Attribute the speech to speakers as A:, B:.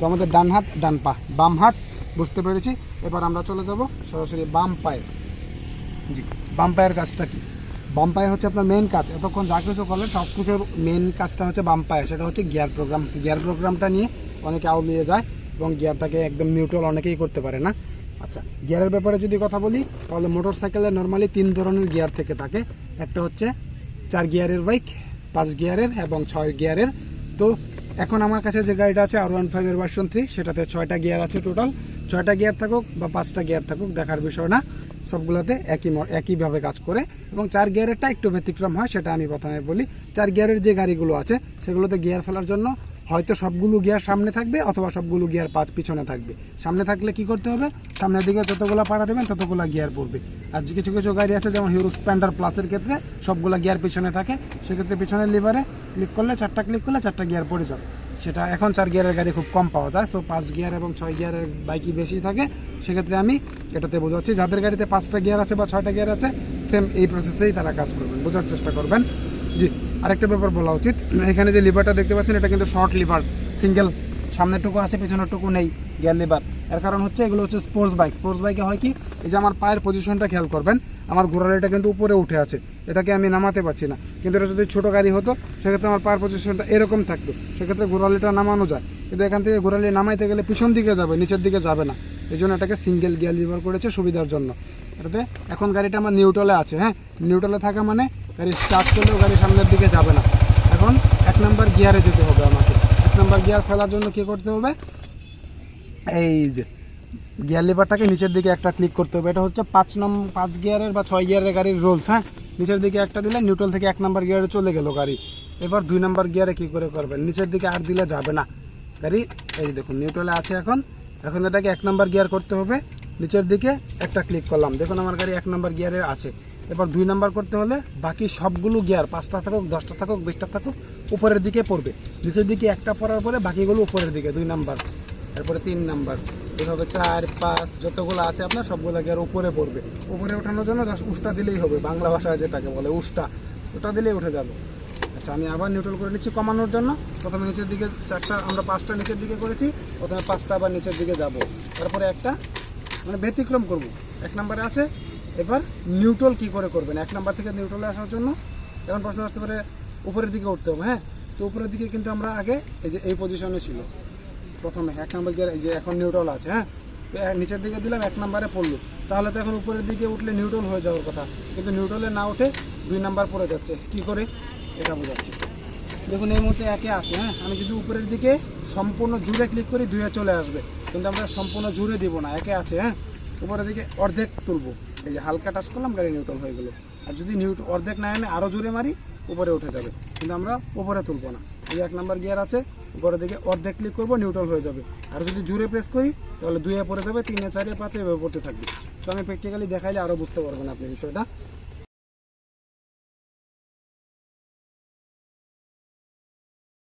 A: তো আমাদের ডান হাত, ডান পা, বাম হাত, বুঝতে পেরেছি? এবার আমরা চলে যাব সরাসরি বাম পায়ে। জি, বাম পায়ের কাজটা কি? বাম পায়ে হচ্ছে আপনার মেন কাজ। এতক্ষণ যা কিছু করলেন, সব কিছুর মেন কাজটা হচ্ছে বাম পায়ে। সেটা হচ্ছে গিয়ার প্রোগ্রাম গিয়ার প্রোগ্রামটা নিয়ে অনেকে আউলিয়ে যায় এবং গিয়ারটাকে একদম নিউট্রাল অনেকেই করতে পারে না। আচ্ছা গিয়ারের ব্যাপারে যদি কথা বলি, তাহলে মোটর সাইকেলে নর্মালি তিন ধরনের গিয়ার থেকে থাকে। একটা হচ্ছে চার গিয়ারের বাইক পাঁচ গিয়ারের এবং ছয় গিয়ারের তো এখন আমার কাছে যে গাড়িটা আছে আর ওয়ান ফাইভের ভার্সন থ্রি সেটাতে ছয়টা গিয়ার আছে টোটাল ছয়টা গিয়ার থাকুক বা পাঁচটা গিয়ার থাকুক, দেখার বিষয় না। সবগুলোতে একই একইভাবে কাজ করে। এবং চার গিয়ারেরটা একটু ব্যতিক্রম হয়, সেটা আমি প্রথমে বলি। চার গিয়ারের যে গাড়িগুলো আছে, সেগুলোতে গিয়ার ফেলার জন্য হয়তো সবগুলো গিয়ার সামনে থাকবে অথবা সবগুলো গিয়ার পাঁচ পিছনে থাকবে। সামনে থাকলে কি করতে হবে? সামনের দিকে যতগুলো পাড়া দেবেন, ততগুলো গিয়ার পড়বে। আর কিছু কিছু গাড়ি আছে, যেমন হিরো স্প্লেন্ডার প্লাসের ক্ষেত্রে সবগুলো গিয়ার পিছনে থাকে। সেক্ষেত্রে পিছনের লিভারে ক্লিক করলে, চারটা ক্লিক করলে চারটা গিয়ার পড়ে যাবে। সেটা এখন চার গিয়ারের গাড়ি খুব কম পাওয়া যায় তো পাঁচ গিয়ার এবং ছয় গিয়ারের বাইকই বেশি থাকে। সেক্ষেত্রে আমি এটাতে বোঝাচ্ছি, যাদের গাড়িতে পাঁচটা গিয়ার আছে বা ছয়টা গিয়ার আছে সেম এই প্রসেসেই তারা কাজ করবেন, বোঝার চেষ্টা করবেন। জি। আরেকটা ব্যাপার বলা উচিত। এখানে যে লিভারটা দেখতে পাচ্ছেন, এটা কিন্তু শর্ট লিভার সিঙ্গেল সামনেরটুকু আছে, পেছনেরটুকু নেই গিয়ার লিভার এর কারণ হচ্ছে এগুলো হচ্ছে স্পোর্টস বাইক স্পোর্টস বাইকে হয় কি, এই যে আমার পায়ের পজিশনটা খেয়াল করবেন, আমার ঘোড়ালিটা কিন্তু উপরে উঠে আছে, এটাকে আমি নামাতে পারছি না। কিন্তু এটা যদি ছোটো গাড়ি হতো, সেক্ষেত্রে আমার পায়ের পজিশনটা এরকম থাকতো, সেক্ষেত্রে ঘোড়ালিটা নামানো যায়। কিন্তু এখান থেকে ঘোড়ালি নামাইতে গেলে পিছন দিকে যাবে, নিচের দিকে যাবে না। এই জন্য এটাকে সিঙ্গেল গিয়ার লিভার করেছে সুবিধার জন্য। এটাতে এখন গাড়িটা আমার নিউট্রালে আছে হ্যাঁ? নিউট্রালে থাকা মানে গাড়ি স্টার্ট করলেও গাড়ি সামনের দিকে যাবে না। এখন এক নাম্বার গিয়ারে যেতে হবে আমাকে। এক নাম্বার গিয়ার ফেলার জন্য কি করতে হবে? এই যে গিয়ার লিভারটাকে নিচের দিকে একটা ক্লিক করতে হবে। এটা হচ্ছে পাঁচ নম্বর পাঁচ গিয়ারের বা ছয় গিয়ারের গাড়ির রোলস হ্যাঁ? নিচের দিকে একটা দিলে নিউট্রাল থেকে এক নাম্বার গিয়ারে চলে গেল গাড়ি। এবার দুই নাম্বার গিয়ারে কি করে করবেন? নিচের দিকে আর দিলে যাবে না। গাড়ি, এই দেখুন নিউট্রালে আছে এখন। এখন এটাকে এক নাম্বার গিয়ার করতে হবে। নিচের দিকে একটা ক্লিক করলাম। দেখুন, আমার গাড়ি এক নাম্বার গিয়ারে আছে। এবার দুই নাম্বার করতে হলে বাকি সবগুলো গিয়ার, পাঁচটা থাকুক, দশটা থাকুক, বিশটা থাকুক, উপরের দিকে পড়বে। নিচের দিকে একটা পড়ার পরে বাকিগুলো উপরের দিকে, দুই নাম্বার। তারপরে তিন নাম্বার। এভাবে চার, পাঁচ, যতগুলো আছে আপনার, সবগুলো গিয়ার উপরে পড়বে। উপরে ওঠানোর জন্য জাস্ট উষ্টা দিলেই হবে, বাংলা ভাষায় যেটাকে বলে, উষ্টা। ওটা দিলেই উঠে যাবে। আচ্ছা আমি আবার নিউট্রাল করে নিচ্ছি কমানোর জন্য। প্রথমে নিচের দিকে চারটা, আমরা পাঁচটা নিচের দিকে করেছি, প্রথমে পাঁচটা আবার নিচের দিকে যাব। তারপরে একটা মানে ব্যতিক্রম করব। এক নম্বরে আছে এবার নিউট্রাল কি করে করবেন? এক নাম্বার থেকে নিউট্রালে আসার জন্য এখন প্রশ্ন আসতে পারে, উপরের দিকে উঠতে হবে হ্যাঁ? তো উপরের দিকে কিন্তু আমরা আগে এই যে, এই পজিশনে ছিল। প্রথমে এক নম্বর গিয়ার এই যে এখন নিউট্রাল আছে হ্যাঁ? তো নিচের দিকে দিলাম, এক নম্বরে পড়ল। তাহলে তো এখন উপরের দিকে উঠলে নিউট্রাল হয়ে যাওয়ার কথা। কিন্তু নিউট্রালে না উঠে দুই নাম্বার পড়ে যাচ্ছে। কি করে? এটা বোঝাচ্ছি। দেখুন, এই মুহূর্তে একে আছে হ্যাঁ? আমি যদি উপরের দিকে সম্পূর্ণ জুড়ে ক্লিক করি দুয়ে চলে আসবে। কিন্তু আমরা সম্পূর্ণ জুড়ে দিব না, একে আছে হ্যাঁ? উপরের দিকে অর্ধেক তুলবো। এই যে হালকা টাচ করলাম গাড়ি নিউট্রাল হয়ে গেলো। আর যদি নিউট অর্ধেক না এনে আরও জোরে মারি, উপরে উঠে যাবে। কিন্তু আমরা উপরে তুলবো না। এই এক নাম্বার গিয়ার আছে উপরে দিকে অর্ধেক ক্লিক করব নিউট্রাল হয়ে যাবে। আর যদি জোরে প্রেস করি, তাহলে দুয়ে পড়ে যাবে, তিনে, চারে, পাঁচে এভাবে পড়তে থাকবে। তো আমি প্র্যাকটিক্যালি দেখাইলে আরও বুঝতে পারবেন আপনি বিষয়টা।